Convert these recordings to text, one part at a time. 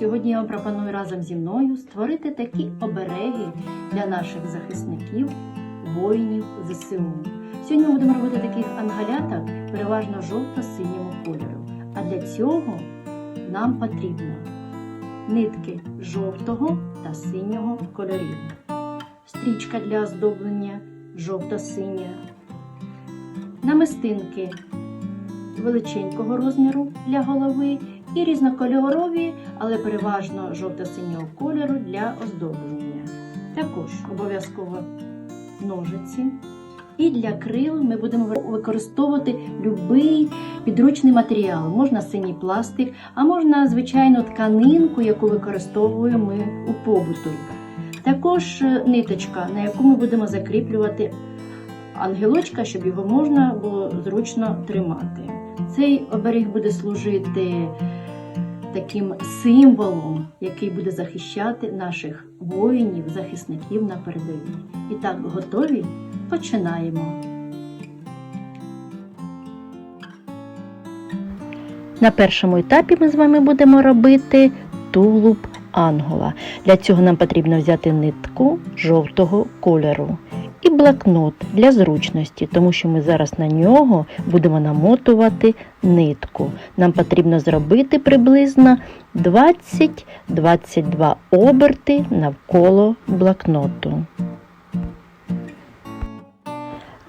Сьогодні я вам пропоную разом зі мною створити такі обереги для наших захисників, воїнів ЗСУ. Сьогодні ми будемо робити таких ангаляток переважно жовто-синього кольору. А для цього нам потрібно нитки жовтого та синього кольорів, стрічка для оздоблення жовто-синя, намистинки величенького розміру для голови і різнокольорові, але переважно жовто-синього кольору для оздоблення. Також обов'язково ножиці. І для крил ми будемо використовувати будь-який підручний матеріал. Можна синій пластик, а можна звичайну тканинку, яку використовуємо ми у побуту. Також е, ниточка, на яку ми будемо закріплювати ангелочка, щоб його можна було зручно тримати. Цей оберіг буде служити таким символом, який буде захищати наших воїнів, захисників на передовій. І так, готові? Починаємо. На першому етапі ми з вами будемо робити тулуб ангола. Для цього нам потрібно взяти нитку жовтого кольору і блокнот для зручності, тому що ми зараз на нього будемо намотувати нитку. Нам потрібно зробити приблизно 20-22 оберти навколо блокноту.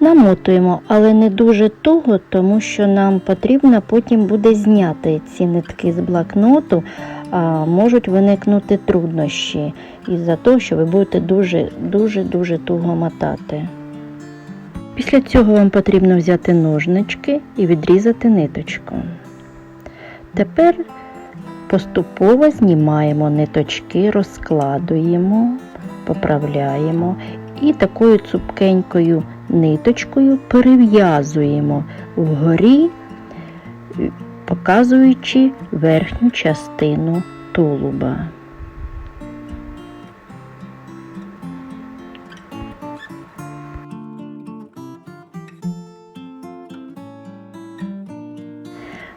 Намотуємо, але не дуже туго, тому що нам потрібно потім буде зняти ці нитки з блокноту, можуть виникнути труднощі із-за того, що ви будете дуже-дуже-дуже туго мотати. Після цього вам потрібно взяти ножнички і відрізати ниточку. Тепер поступово знімаємо ниточки, розкладуємо, поправляємо і такою цупкенькою ниточкою перев'язуємо вгорі, показуючи верхню частину тулуба.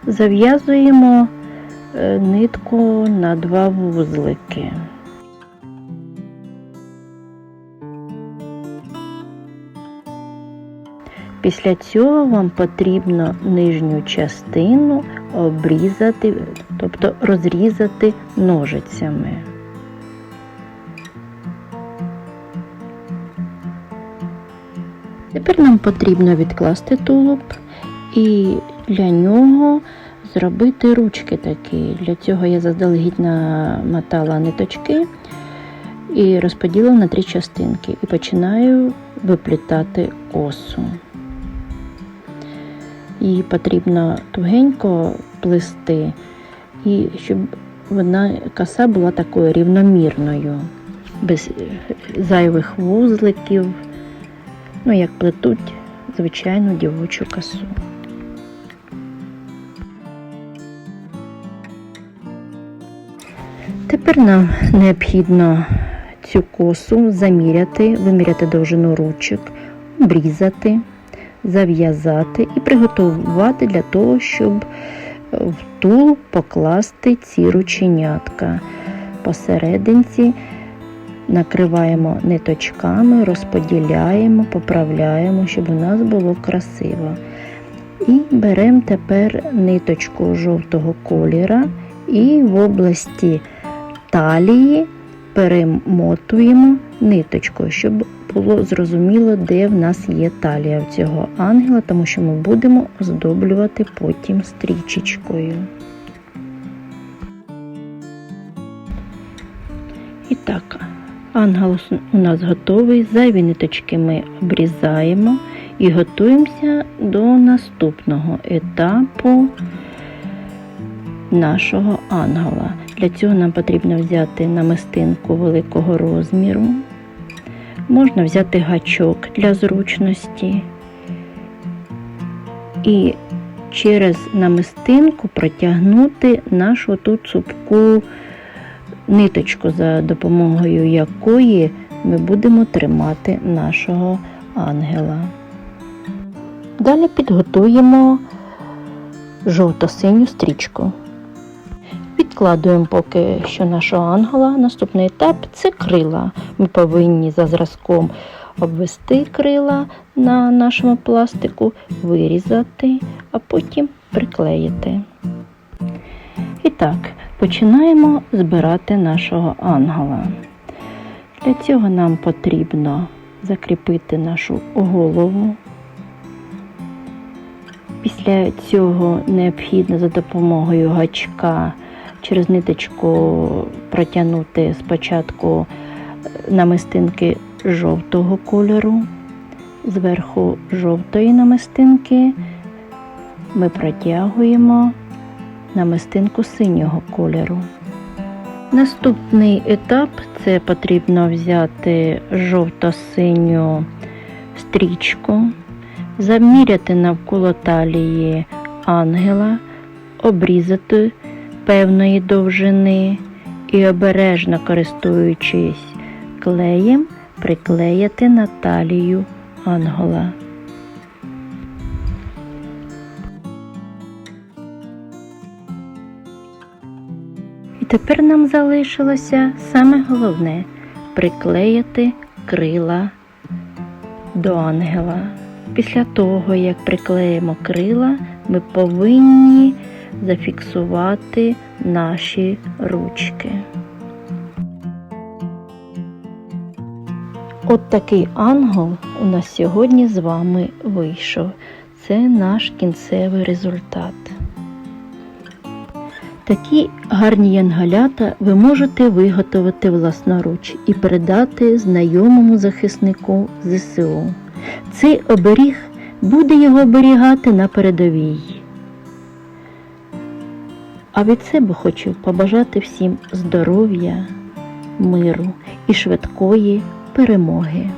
Зав'язуємо е, нитку на два вузлики. Після цього вам потрібно нижню частину обрізати, тобто розрізати ножицями. Тепер нам потрібно відкласти тулуб і для нього зробити ручки такі. Для цього я заздалегідь намотала ниточки і розподілила на три частинки і починаю виплітати косу. Її потрібно тугенько плести, і щоб вона коса була такою рівномірною, без зайвих вузликів, ну як плетуть звичайну дівочу косу. Тепер нам необхідно цю косу заміряти, виміряти довжину ручок, обрізати зав'язати і приготувати для того, щоб в тулуб покласти ці рученятка. Посерединці накриваємо ниточками, розподіляємо, поправляємо, щоб у нас було красиво. І беремо тепер ниточку жовтого кольора і в області талії перемотуємо ниточкою, щоб було зрозуміло, де в нас є талія в цього ангела, тому що ми будемо оздоблювати потім стрічечкою. І так, ангел у нас готовий. Зайві ниточки ми обрізаємо і готуємося до наступного етапу нашого ангела. Для цього нам потрібно взяти намистинку великого розміру. Можна взяти гачок для зручності і через намистинку протягнути нашу ту цупку ниточку, за допомогою якої ми будемо тримати нашого ангела. Далі підготуємо жовто-синю стрічку. Від Відкладуємо поки що нашого ангела. Наступний етап це крила. Ми повинні за зразком обвести крила на нашому пластику, вирізати, а потім приклеїти. І так, починаємо збирати нашого ангела. Для цього нам потрібно закріпити нашу голову. Після цього необхідно за допомогою гачка через ниточку протягнути спочатку намистинки жовтого кольору, зверху жовтої намистинки ми протягуємо намистинку синього кольору. Наступний етап це потрібно взяти жовто-синю стрічку, заміряти навколо талії ангела, обрізати певної довжини і обережно користуючись клеєм, приклеїти на талію ангела. І тепер нам залишилося саме головне приклеїти крила до ангела. Після того, як приклеїмо крила, ми повинні зафіксувати наші ручки. От такий ангел у нас сьогодні з вами вийшов. Це наш кінцевий результат. Такі гарні янголята ви можете виготовити власноруч і передати знайомому захиснику ЗСУ. Цей оберіг буде його оберігати на передовій. А від себе хочу побажати всім здоров'я, миру і швидкої перемоги.